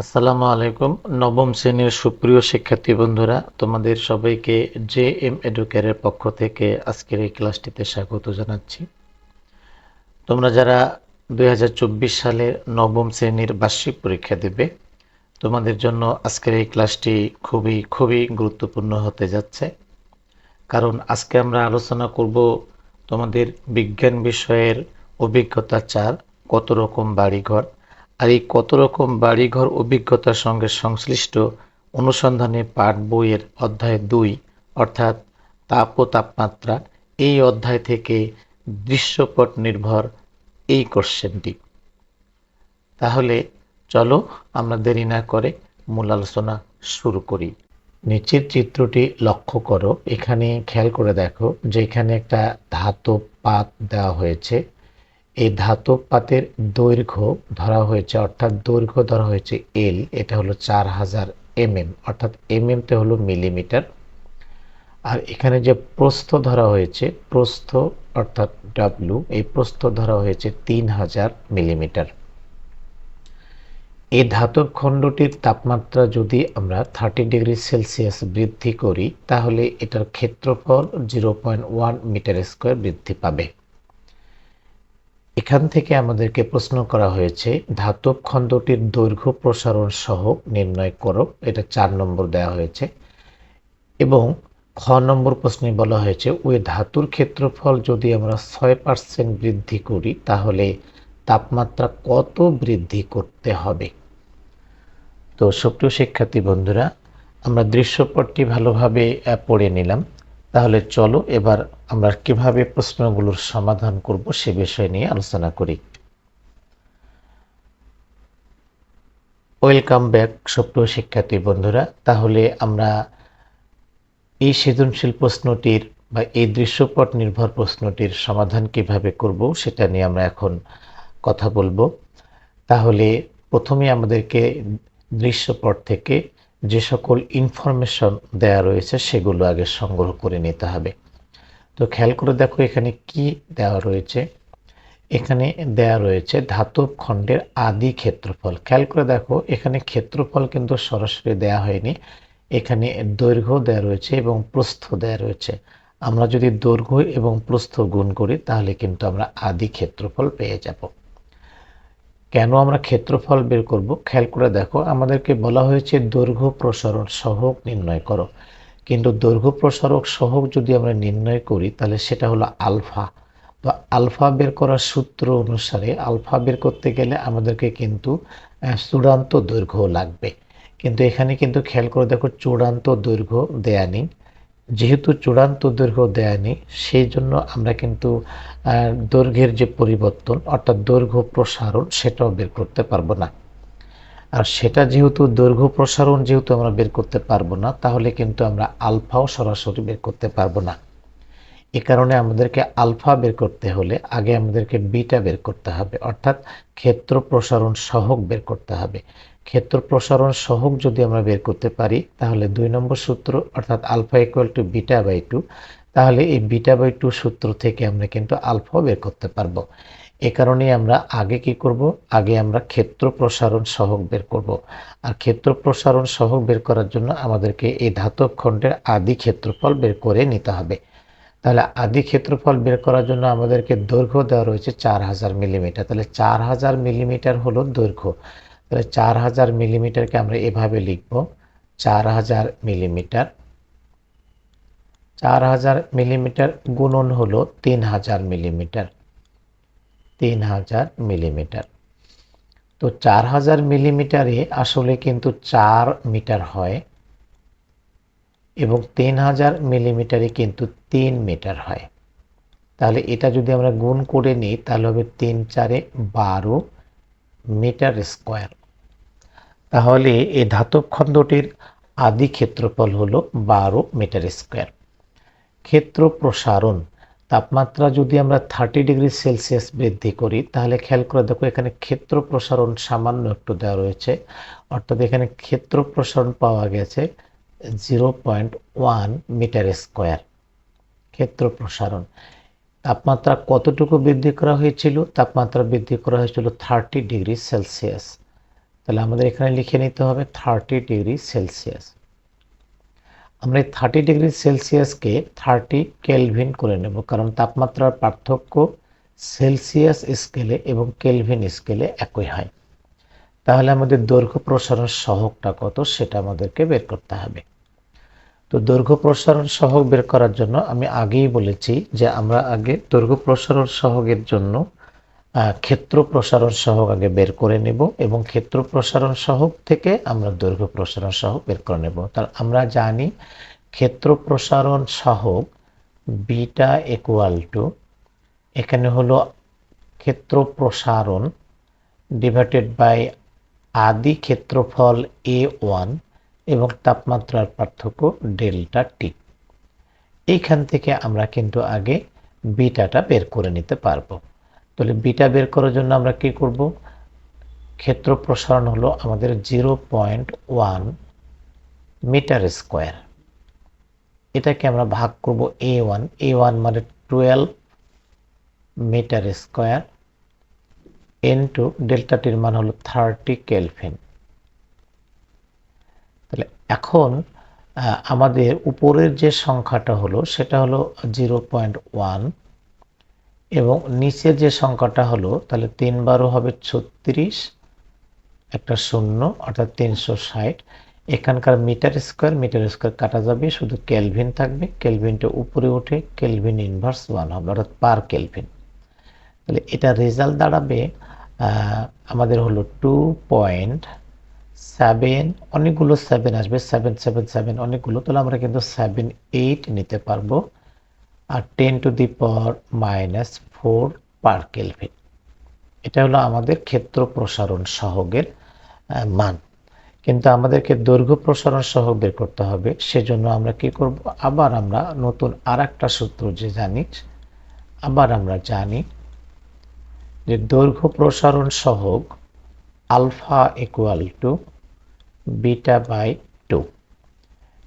আসসালামু আলাইকুম। নবম শ্রেণির সুপ্রিয় শিক্ষার্থী বন্ধুরা, তোমাদের সবাইকে জে এম এডুকেয়ারের পক্ষ থেকে আজকের এই ক্লাসটিতে স্বাগত জানাচ্ছি। তোমরা যারা দুই সালের নবম শ্রেণির বার্ষিক পরীক্ষা দেবে, তোমাদের জন্য আজকের এই ক্লাসটি খুবই খুবই গুরুত্বপূর্ণ হতে যাচ্ছে। কারণ আজকে আমরা আলোচনা করব তোমাদের বিজ্ঞান বিষয়ের অভিজ্ঞতা চার, কত রকম বাড়িঘর আর এই কত রকম বাড়িঘর অভিজ্ঞতার সঙ্গে সংশ্লিষ্ট অনুসন্ধানে পাঠ বইয়ের অধ্যায় দুই, অর্থাৎ তাপ ও তাপমাত্রা, এই অধ্যায় থেকে দৃশ্যপট নির্ভর এই কোশ্চেনটি। তাহলে চলো আমরা দেরি না করে মূল আলোচনা শুরু করি। নিচের চিত্রটি লক্ষ্য করো। এখানে খেয়াল করে দেখো যে এখানে একটা ধাতব পাত দেওয়া হয়েছে। এই ধাতব পাতের দৈর্ঘ্য ধরা হয়েছে, অর্থাৎ দৈর্ঘ্য ধরা হয়েছে এল এটা হলো চার হাজার এমএম, অর্থাৎ এমএমতে হলো মিলিমিটার। আর এখানে যে প্রস্থ ধরা হয়েছে, প্রস্থ অর্থাৎ ডাব্লু এই প্রস্থ ধরা হয়েছে তিন হাজার মিলিমিটার। এই ধাতব খণ্ডটির তাপমাত্রা যদি আমরা থার্টি ডিগ্রি সেলসিয়াস বৃদ্ধি করি, তাহলে এটার ক্ষেত্রফল zero point one metre square বৃদ্ধি পাবে। এখান থেকে আমাদেরকে প্রশ্ন করা হয়েছে, ধাতব খণ্ডটির দৈর্ঘ্য প্রসারণ সহ নির্ণয় করো, এটা চার নম্বর দেওয়া হয়েছে, এবং খ নম্বর প্রশ্নে বলা হয়েছে, ওই ধাতুর ক্ষেত্রফল যদি আমরা ছয় পার্সেন্ট বৃদ্ধি করি, তাহলে তাপমাত্রা কত বৃদ্ধি করতে হবে? তো সুপ্রিয় শিক্ষার্থী বন্ধুরা, আমরা দৃশ্যপটটি ভালোভাবে পড়ে নিলাম। তাহলে চলো এবার আমরা কীভাবে প্রশ্নগুলোর সমাধান করব সে বিষয় নিয়ে আলোচনা করি। ওয়েলকাম ব্যাক সুপ্রিয় শিক্ষার্থী বন্ধুরা। তাহলে আমরা এই সৃজনশীল প্রশ্নটির বা এই দৃশ্যপট নির্ভর প্রশ্নটির সমাধান কীভাবে করব সেটা নিয়ে আমরা এখন কথা বলব। তাহলে প্রথমে আমাদেরকে দৃশ্যপট থেকে যে সকল ইনফরমেশন দেয়া রয়েছে সেগুলো আগে সংগ্রহ করে নিতে হবে। তো খেয়াল করে দেখো এখানে কি দেওয়া রয়েছে। এখানে দেয়া রয়েছে ধাতব খণ্ডের আদি ক্ষেত্রফল। খেয়াল করে দেখো এখানে ক্ষেত্রফল কিন্তু সরাসরি দেয়া হয়নি। এখানে দৈর্ঘ্য দেয়া রয়েছে এবং প্রস্থ দেয়া রয়েছে। আমরা যদি দৈর্ঘ্য এবং প্রস্থ গুণ করি তাহলে কিন্তু আমরা আদি ক্ষেত্রফল পেয়ে যাব। কেন আমরা ক্ষেত্রফল বের করব? খেয়াল করে দেখো, আমাদেরকে বলা হয়েছে দৈর্ঘ্য প্রসারণ সহক নির্ণয় করো। কিন্তু দৈর্ঘ্য প্রসারক সহক যদি আমরা নির্ণয় করি, তাহলে সেটা হলো আলফা। তো আলফা বের করার সূত্র অনুসারে আলফা বের করতে গেলে আমাদেরকে কিন্তু চূড়ান্ত দৈর্ঘ্য লাগবে। কিন্তু এখানে কিন্তু খেয়াল করে দেখো, চূড়ান্ত দৈর্ঘ্য দেয়া নেই। যেহেতু চূড়ান্ত দৈর্ঘ্য দেয়নি, সেই জন্য আমরা কিন্তু দৈর্ঘ্যের যে পরিবর্তন, অর্থাৎ দৈর্ঘ্য প্রসারণ, সেটাও বের করতে পারব না। আর সেটা যেহেতু দৈর্ঘ্য প্রসারণ যেহেতু আমরা বের করতে পারব না, তাহলে কিন্তু আমরা আলফাও সরাসরি বের করতে পারব না। এ কারণে আমাদেরকে আলফা বের করতে হলে আগে আমাদেরকে বিটা বের করতে হবে। অর্থাৎ ক্ষেত্র প্রসারণ সহক বের করতে হবে। ক্ষেত্র প্রসারণ সহক যদি আমরা বের করতে পারি, তাহলে দুই নম্বর সূত্র, অর্থাৎ alpha equal to beta by two তাহলে এই বিটা বাই টু সূত্র থেকে আমরা কিন্তু আলফা বের করতে পারব। এ কারণে আমরা আগে কি করব? আগে আমরা ক্ষেত্র প্রসারণ সহক বের করব। আর ক্ষেত্র প্রসারণ সহক বের করার জন্য আমাদেরকে এই ধাতব খণ্ডের আদি ক্ষেত্রফল বের করে নিতে হবে। তাহলে আদি ক্ষেত্রফল বের করার জন্য আমাদেরকে দৈর্ঘ্য দেওয়া রয়েছে চার হাজার মিলিমিটার। তাহলে চার হাজার মিলিমিটার হলো দৈর্ঘ্য। তাহলে চার হাজার মিলিমিটারকে আমরা এভাবে লিখব। চার হাজার মিলিমিটার। চার হাজার মিলিমিটার গুণন হলো তিন হাজার মিলিমিটার। তিন হাজার মিলিমিটার। তো চার হাজার মিলিমিটারে আসলে কিন্তু চার মিটার হয়। এবং তিন হাজার মিলিমিটারে কিন্তু তিন মিটার হয়। তাহলে এটা যদি আমরা গুণ করে নিই, তাহলে হবে তিন চারে বারো মিটার স্কোয়ার। তাহলে এই ধাতব খণ্ডটির আদি ক্ষেত্রফল হলো বারো মিটার স্কোয়ার। ক্ষেত্র প্রসারণ, তাপমাত্রা যদি আমরা থার্টি ডিগ্রি সেলসিয়াস বৃদ্ধি করি, তাহলে খেয়াল করে দেখো এখানে ক্ষেত্র প্রসারণ সামান্য একটু দেওয়া রয়েছে। অর্থাৎ এখানে ক্ষেত্র প্রসারণ পাওয়া গেছে zero point one metre square ক্ষেত্র প্রসারণ। তাপমাত্রা কতটুকু বৃদ্ধি করা হয়েছিল? তাপমাত্রা বৃদ্ধি করা হয়েছিল থার্টি ডিগ্রি সেলসিয়াস তাহলে আমাদের এখানে লিখে নিতে হবে থার্টি ডিগ্রি সেলসিয়াস আমরা এই থার্টি ডিগ্রি সেলসিয়াসকে থার্টি কেলভিন করে নেব, কারণ তাপমাত্রার পার্থক্য সেলসিয়াস স্কেলে এবং কেলভিন স্কেলে একই হয়। তাহলে আমাদের দৈর্ঘ্য প্রসারণ সহগটা কত? সেটা আমাদেরকে বের করতে হবে। তো দৈর্ঘ্য প্রসারণ সহগ বের করার জন্য আমি আগেই বলেছি যে আমরা আগে দৈর্ঘ্য প্রসারণ সহগের জন্য ক্ষেত্র প্রসারণ সহগ আগে বের করে নেব এবং ক্ষেত্র প্রসারণ সহগ থেকে আমরা দৈর্ঘ্য প্রসারণ সহগ বের করে নেব। তার আমরা জানি ক্ষেত্র প্রসারণ সহগ বিটা ইকুয়াল টু এখানে হলো ক্ষেত্র প্রসারণ ডিভাইডেড বাই আদি ক্ষেত্রফল এ ওয়ান এবং তাপমাত্রার পার্থক্য ডেল্টা টি এইখান থেকে আমরা কিন্তু আগে বিটাটা বের করে নিতে পারব। তাহলে বিটা বের করার জন্য আমরা কি করব? ক্ষেত্র প্রসারণ হলো আমাদের zero point one metre square. এটাকে আমরা ভাগ করব এ ওয়ান এ ওয়ান মানে twelve metre square. N two ডেল্টাটির মান হলো থার্টি কেলফিন তাহলে এখন আমাদের উপরের যে সংখ্যাটা হলো সেটা হলো জিরো পয়েন্ট ওয়ান এবং নিচের যে সংখ্যাটা হলো তাহলে তিন বারো হবে ছত্রিশ, একটা শূন্য, অর্থাৎ তিনশো ষাট। এখানকার মিটার স্কোয়ার মিটার স্কোয়ার কাটা যাবে, শুধু কেলভিন থাকবে। কেলভিনটা উপরে উঠে কেলভিন ইনভার্স ওয়ান হবে, অর্থাৎ পার কেলভিন তাহলে এটা রেজাল্ট দাঁড়াবে আমাদের হলো টু পয়েন্ট সেভেন অনেকগুলো সেভেন আসবে সেভেন সেভেন সেভেন অনেকগুলো, তাহলে আমরা কিন্তু সেভেন এইট নিতে পারব, আর ten to the power minus four per kelvin এটা হলো আমাদের ক্ষেত্র প্রসারণ সহগের মান। কিন্তু আমাদেরকে দৈর্ঘ্য প্রসারণ সহগ বের করতে হবে, সেজন্য আমরা কি করব? আবার আমরা নতুন আর একটা সূত্র যে জানি, আবার আমরা জানি যে দৈর্ঘ্য প্রসারণ সহগ alpha equal to beta by two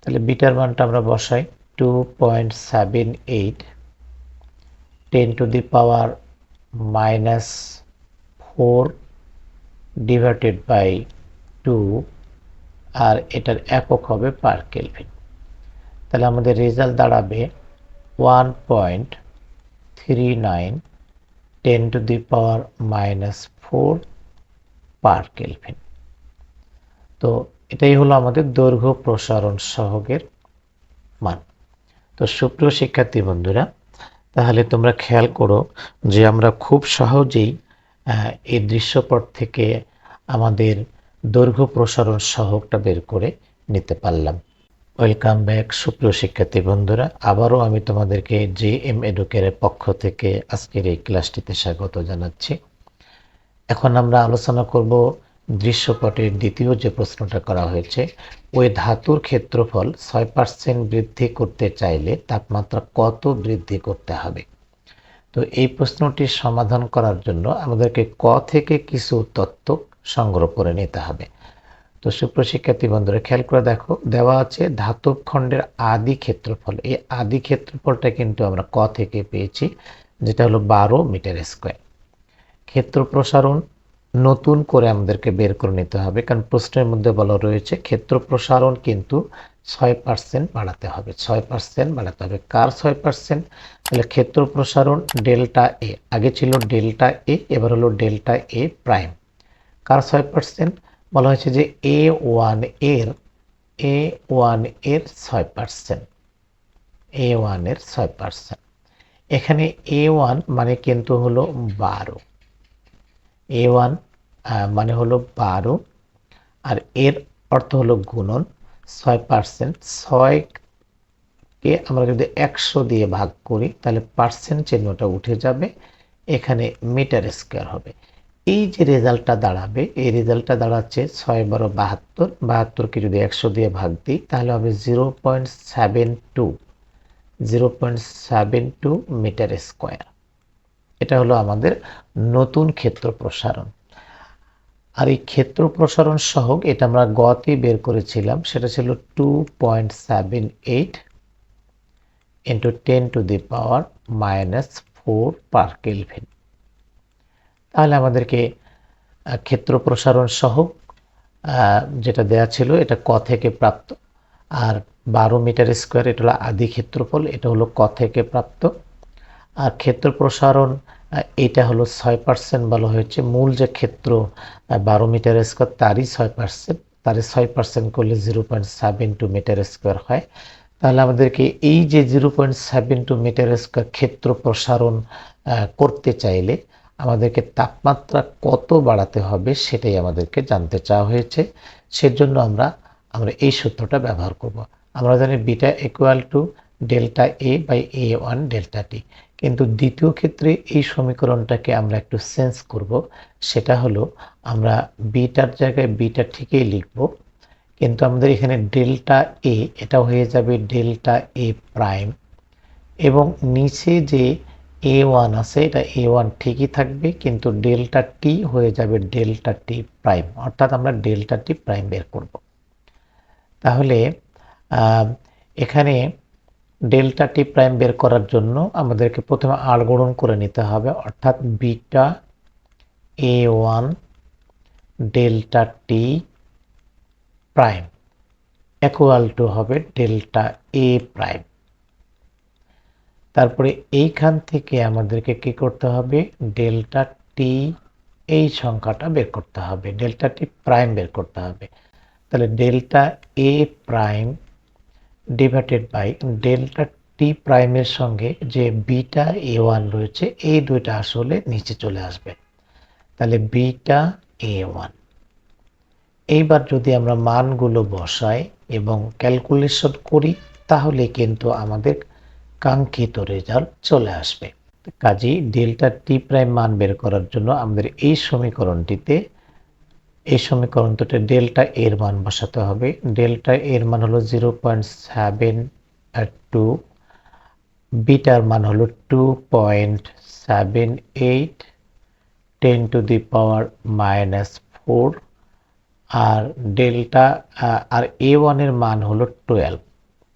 তাহলে বিটার মানটা আমরা বসাই two point seven eight ten to the power minus four divided by two আর এটার একক হবে পার কেলভিন তাহলে আমাদের রেজাল্ট দাঁড়াবে one point three nine ten to the power minus four per kelvin. তো এটাই হলো আমাদের দৈর্ঘ্য প্রসারণ সহগের মান। তো সুপ্রিয় শিক্ষার্থী বন্ধুরা, তাহলে তোমরা খেয়াল করো যে আমরা খুব সহজেই এই দৃশ্যপট থেকে আমাদের দৈর্ঘ্য প্রসারণ সহগটা বের করে নিতে পারলাম। ওয়েলকাম ব্যাক, সুপ্রিয় শিক্ষার্থী বন্ধুরা। আবারও আমি তোমাদেরকে জে এম এডুকের পক্ষ থেকে আজকের এই ক্লাসটিতে স্বাগত জানাচ্ছি। এখন আমরা আলোচনা করব দৃশ্যপটের দ্বিতীয় যে প্রশ্নটা করা হয়েছে, ওই ধাতুর ক্ষেত্রফল ছয় পার্সেন্ট বৃদ্ধি করতে চাইলে তাপমাত্রা কত বৃদ্ধি করতে হবে? তো এই প্রশ্নটির সমাধান করার জন্য আমাদেরকে ক থেকে কিছু তথ্য সংগ্রহ করে নিতে হবে। তো সুপ্রশিক্ষার্থী বন্ধুরা, খেয়াল করে দেখো, দেওয়া আছে ধাতব খণ্ডের আদি ক্ষেত্রফল। এই আদি ক্ষেত্রফলটা কিন্তু আমরা ক থেকে পেয়েছি, যেটা হলো বারো মিটার স্কোয়ার। ক্ষেত্র প্রসারণ নতুন করে আমাদেরকে বের করে নিতে হবে, কারণ প্রশ্নের মধ্যে বলা রয়েছে ক্ষেত্র প্রসারণ কিন্তু ছয় পার্সেন্ট বাড়াতে হবে। ছয় পার্সেন্ট বাড়াতে হবে। কার ছয় পার্সেন্ট? তাহলে ক্ষেত্র প্রসারণ ডেল্টা এ, আগে ছিল ডেল্টা এ, এবার হলো ডেল্টা এ প্রাইম। কার ছয় পার্সেন্ট? বলা হয়েছে যে এ ওয়ানের এ ওয়ানের ছয় পার্সেন্ট এ ওয়ানের ছয় পার্সেন্ট এখানে এ ওয়ান মানে কিন্তু হলো বারো। এ ওয়ান মানে হলো বারো। আর এর অর্থ হলো গুণন, ছয় পার্সেন্ট ছয়কে আমরা যদি একশো দিয়ে ভাগ করি, তাহলে পার্সেন্ট চিহ্নটা উঠে যাবে। এখানে মিটার স্কোয়ার হবে। এই যে রেজাল্টটা দাঁড়াবে, এই রেজাল্টটা দাঁড়াচ্ছে ছয় বারো বাহাত্তর, বাহাত্তরকে যদি একশো দিয়ে ভাগ দিই, তাহলে হবে zero point seven two, zero point seven two metre square. এটা হলো আমাদের নতুন ক্ষেত্র প্রসারণ। আর এই ক্ষেত্র প্রসারণ সহগ এটা আমরা গতে বের করেছিলাম, সেটা ছিল two point seven eight into ten to the power minus four per kelvin তাহলে আমাদেরকে ক্ষেত্র প্রসারণ সহ যেটা দেয়া ছিল এটা ক থেকে প্রাপ্ত। আর বারো মিটার স্কোয়ার, এটা হলো আদি ক্ষেত্রফল, এটা হলো ক থেকে প্রাপ্ত। আর ক্ষেত্র প্রসারণ এটা হলো ছয় পার্সেন্ট বলা হয়েছে। মূল যে ক্ষেত্র বারো মিটার স্কোয়ার, তারই ছয় পার্সেন্ট। তারই ছয় পার্সেন্ট করলে zero point seven two metre square হয়। তাহলে আমাদেরকে এই যে zero point seven two metre square ক্ষেত্র প্রসারণ করতে চাইলে আমাদেরকে তাপমাত্রা কত বাড়াতে হবে সেটাই আমাদেরকে জানতে চাওয়া হয়েছে। সেজন্য আমরা আমরা এই সূত্রটা ব্যবহার করব। আমরা জানি beta equal to delta A by A one delta T কিন্তু দ্বিতীয় ক্ষেত্রে এই সমীকরণটাকে আমরা একটু সেন্স করব। সেটা হলো, আমরা বিটার জায়গায় বিটা ঠিকই লিখব, কিন্তু আমাদের এখানে ডেল্টা এ এটা হয়ে যাবে ডেল্টা এ প্রাইম এবং নিচে যে এ ওয়ান আছে, এটা এ ওয়ান ঠিকই থাকবে, কিন্তু ডেল্টা টি হয়ে যাবে ডেল্টা টি প্রাইম অর্থাৎ আমরা ডেল্টা টি প্রাইম বের করব। তাহলে এখানে ডেল্টা টি প্রাইম বের করার জন্য আমাদেরকে প্রথমে আর গণন করে নিতে হবে, অর্থাৎ beta A one delta T prime equal to হবে ডেল্টা এ প্রাইম তারপরে এইখান থেকে আমাদেরকে কি করতে হবে? ডেল্টা টি এই সংখ্যাটা বের করতে হবে। ডেল্টা টি প্রাইম বের করতে হবে। তাহলে delta A prime divided by delta T প্রাইমের সঙ্গে যে বিটা এ ওয়ান রয়েছে, এই দুইটা আসলে নিচে চলে আসবে। তাহলে বিটা এ ওয়ান এইবার যদি আমরা মানগুলো বসাই এবং ক্যালকুলেশন করি, তাহলে কিন্তু আমাদের কাঙ্ক্ষিত রেজাল্ট চলে আসবে। কাজেই ডেল্টা টি প্রাইম মান বের করার জন্য আমাদের এই সমীকরণটিতে এই সমীকরণটিতে ডেল্টা এর মান বসাতে হবে। ডেল্টা এর মান হলো জিরো পয়েন্ট সেভেন টু বিটার মান হলো two point seven eight ten to the power minus four R delta আর এ ওয়ানের মান হলো টুয়েলভ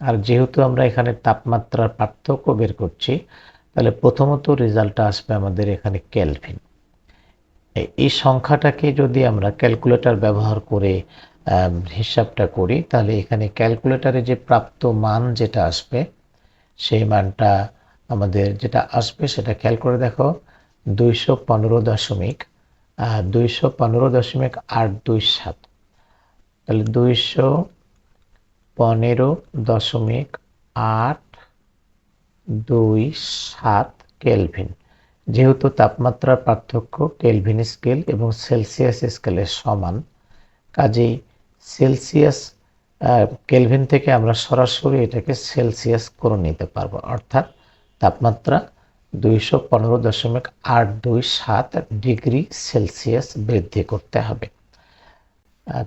আর যেহেতু আমরা এখানে তাপমাত্রার পার্থক্য বের করছি, তাহলে প্রথমত রেজাল্টটা আসবে আমাদের এখানে ক্যালভিন এই- সংখ্যাটাকে যদি আমরা ক্যালকুলেটর ব্যবহার করে হিসাবটা করি, তাহলে এখানে ক্যালকুলেটরে যে প্রাপ্ত মান যেটা আসবে, সেই মানটা আমাদের যেটা আসবে সেটা খেয়াল করে দেখো, দুইশো পনেরো দশমিক দুইশো পনেরো দশমিক আট দুই সাত। তাহলে দুইশো পনেরো দশমিক আট দুই সাত কেলভিন। যেহেতু তাপমাত্রার পার্থক্য কেলভিন স্কেল এবং সেলসিয়াস স্কেলের সমান, কাজেই সেলসিয়াস কেলভিন থেকে আমরা সরাসরি এটাকে সেলসিয়াস করে নিতে পারব। অর্থাৎ তাপমাত্রা দুইশো পনেরো দশমিক আট দুই সাত ডিগ্রি সেলসিয়াস বৃদ্ধি করতে হবে।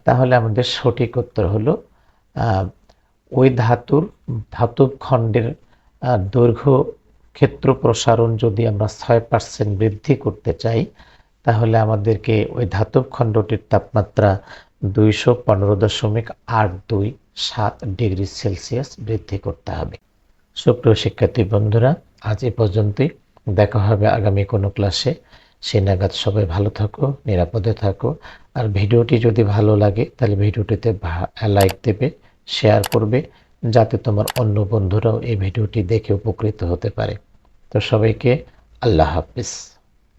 তাহলে আমাদের সঠিক উত্তর হলো ওই ধাতুর ধাতব খণ্ডের দৈর্ঘ্য ক্ষেত্র প্রসারণ যদি আমরা ছয় পার্সেন্ট বৃদ্ধি করতে চাই, তাহলে আমাদেরকে ওই ধাতব খণ্ডটির তাপমাত্রা দুইশো পনেরো দশমিক আট দুই সাত ডিগ্রি সেলসিয়াস বৃদ্ধি করতে হবে। সুপ্রিয় শিক্ষার্থী বন্ধুরা, আজ এ পর্যন্তই। দেখা হবে আগামী কোনো ক্লাসে। সে নাগাদ সবাই ভালো থাকো, নিরাপদে থাকো। আর ভিডিওটি যদি ভালো লাগে, তাহলে ভিডিওটিতে লাইক দেবে। শেয়ার করবে যাতে তোমার অন্য বন্ধুরাও এই ভিডিওটি দেখে উপকৃত হতে পারে। তো সবাইকে আল্লাহ হাফিজ।